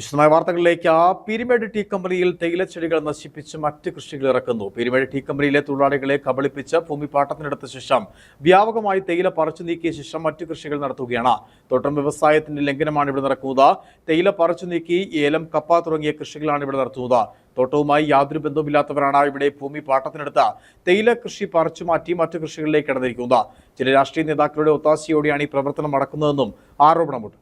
വിശദമായ വാർത്തകളിലേക്ക് ആ പീരിമേട് ടീ കമ്പനിയിൽ തേയിലച്ചെടികൾ നശിപ്പിച്ച് മറ്റ് കൃഷികൾ ഇറക്കുന്നു. പീരിമേട് ടീ കമ്പനിയിലെ തൊഴിലാളികളെ കബളിപ്പിച്ച് ഭൂമി പാട്ടത്തിനെടുത്ത ശേഷം വ്യാപകമായി തേയില പറിച്ചു നീക്കിയ ശേഷം മറ്റ് കൃഷികൾ നടത്തുകയാണ്. തോട്ടം വ്യവസായത്തിന്റെ ലംഘനമാണ് ഇവിടെ നടക്കുന്നത്. തേയില പറിച്ചു നീക്കി ഏലം കപ്പ തുടങ്ങിയ കൃഷികളാണ് ഇവിടെ നടത്തുന്നത്. തോട്ടവുമായി യാതൊരു ബന്ധവുമില്ലാത്തവരാണ് ഇവിടെ ഭൂമി പാട്ടത്തിനെടുത്ത് തേയില കൃഷി പറിച്ചു മാറ്റി മറ്റു കൃഷികളിലേക്ക് കടന്നിരിക്കുന്നത് ചില രാഷ്ട്രീയ നേതാക്കളുടെ ഒത്താശയോടെയാണ് ഈ പ്രവർത്തനം നടക്കുന്നതെന്നും ആരോപണമുണ്ട്.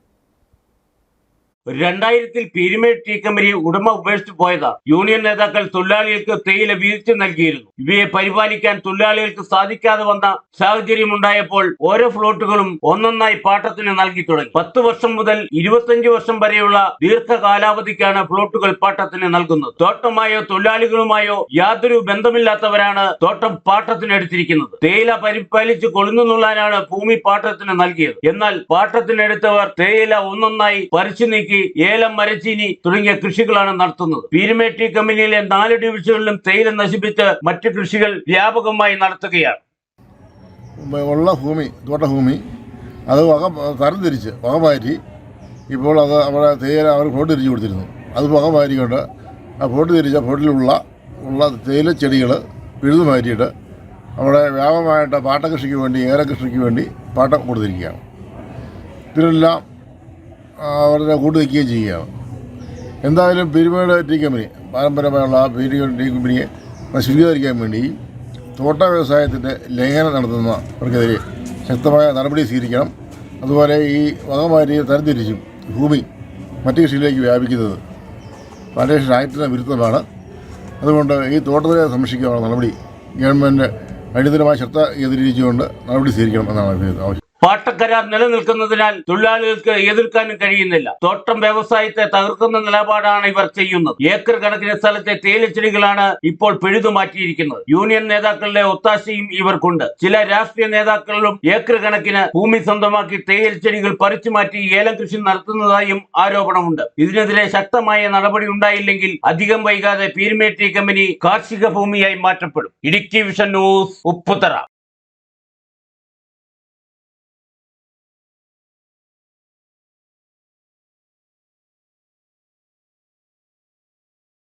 രണ്ടായിരത്തിൽ പീരിമേഡ് ടീ കമ്പനി ഉടമ ഉപേക്ഷിച്ചു പോയത്. യൂണിയൻ നേതാക്കൾ തൊഴിലാളികൾക്ക് തേയില വീതിച്ചു നൽകിയിരുന്നു. ഇവയെ പരിപാലിക്കാൻ തൊഴിലാളികൾക്ക് സാധിക്കാതെ വന്ന സാഹചര്യം ഉണ്ടായപ്പോൾ ഓരോ ഫ്ലോട്ടുകളും ഒന്നൊന്നായി പാട്ടത്തിന് നൽകി തുടങ്ങി. പത്ത് വർഷം മുതൽ ഇരുപത്തഞ്ച് വർഷം വരെയുള്ള ദീർഘകാലാവധിക്കാണ് ഫ്ലോട്ടുകൾ പാട്ടത്തിന് നൽകുന്നത്. തോട്ടമായോ തൊഴിലാളികളുമായോ യാതൊരു ബന്ധമില്ലാത്തവരാണ് തോട്ടം പാട്ടത്തിന് എടുത്തിരിക്കുന്നത്. തേയില പരിപാലിച്ച് കൊളുന്നുള്ളാനാണ് ഭൂമി പാട്ടത്തിന് നൽകിയത്. എന്നാൽ പാട്ടത്തിനെടുത്തവർ തേയില ഒന്നൊന്നായി പറിച്ചു നീക്കി ഏലം മരച്ചീനി തുടങ്ങിയ കൃഷികളാണ് നടത്തുന്നത്. പീരുമേട്ടി കമ്പനിയിലെ നാല് ഡിവിഷനുകളിലും തേയില നശിപ്പിച്ച് മറ്റു കൃഷികൾ വ്യാപകമായി നടത്തുകയാണ്. ഉള്ള ഭൂമി തോട്ടഭൂമി അത് വക തരംതിരിച്ച് വക മാറ്റി ഇപ്പോൾ അത് അവിടെ തേയില അവർ ഫോട്ട് തിരിച്ച് കൊടുത്തിരുന്നു. അത് വക മാറ്റിക്കൊണ്ട് ആ ഫോട്ട് തിരിച്ച ഫോട്ടിലുള്ള ഉള്ള തേയില ചെടികൾ പിഴുതു മാറ്റിയിട്ട് അവിടെ വ്യാപകമായിട്ട് പാട്ടകൃഷിക്ക് വേണ്ടി ഏലകൃഷിക്ക് വേണ്ടി പാട്ടം കൊടുത്തിരിക്കുകയാണ്. ഇതിനെല്ലാം അവരുടെ കൂട്ട് നിൽക്കുകയും ചെയ്യുകയാണ്. എന്തായാലും പെരുമേട് ടീ കമ്പനി പാരമ്പര്യമായുള്ള ആ പെരുമേട് ടീ കമ്പനിയെ നശീകരിക്കാൻ വേണ്ടി തോട്ട വ്യവസായത്തിന്റെ ലംഘനം നടത്തുന്നവർക്കെതിരെ ശക്തമായ നടപടി സ്വീകരിക്കണം. അതുപോലെ ഈ വകമാരി തരംതിരിച്ചും ഭൂമി മറ്റു കൃഷിയിലേക്ക് വ്യാപിക്കുന്നത് പലേഷൻ ആക്ടിന് വിരുദ്ധമാണ്. അതുകൊണ്ട് ഈ തോട്ടത്തിലെ സംരക്ഷിക്കാനുള്ള നടപടി ഗവൺമെന്റ് അടിയന്തരമായ ശ്രദ്ധ കേന്ദ്രീകരിച്ചുകൊണ്ട് നടപടി സ്വീകരിക്കണം എന്നാണ് ആവശ്യം പാട്ടക്കരാർ നിലനിൽക്കുന്നതിനാൽ തൊഴിലാളികൾക്ക് എതിർക്കാനും കഴിയുന്നില്ല. തോട്ടം വ്യവസായത്തെ തകർക്കുന്ന നിലപാടാണ് ഇവർ ചെയ്യുന്നത്. ഏക്കർ കണക്കിന് സ്ഥലത്തെ തേയിലച്ചെടികളാണ് ഇപ്പോൾ പിഴുതുമാറ്റിയിരിക്കുന്നത് യൂണിയൻ നേതാക്കളുടെ ഒത്താശയും ഇവർക്കുണ്ട്. ചില രാഷ്ട്രീയ നേതാക്കളിലും ഏക്കർ കണക്കിന് ഭൂമി സ്വന്തമാക്കി തേയിലച്ചെടികൾ പറിച്ചു മാറ്റി ഏലം കൃഷി നടത്തുന്നതായും ആരോപണമുണ്ട്. ഇതിനെതിരെ ശക്തമായ നടപടി ഉണ്ടായില്ലെങ്കിൽ അധികം വൈകാതെ പീരുമേറ്റി കമ്പനി കാർഷിക ഭൂമിയായി മാറ്റപ്പെടും. Idukki vision news Upputhara.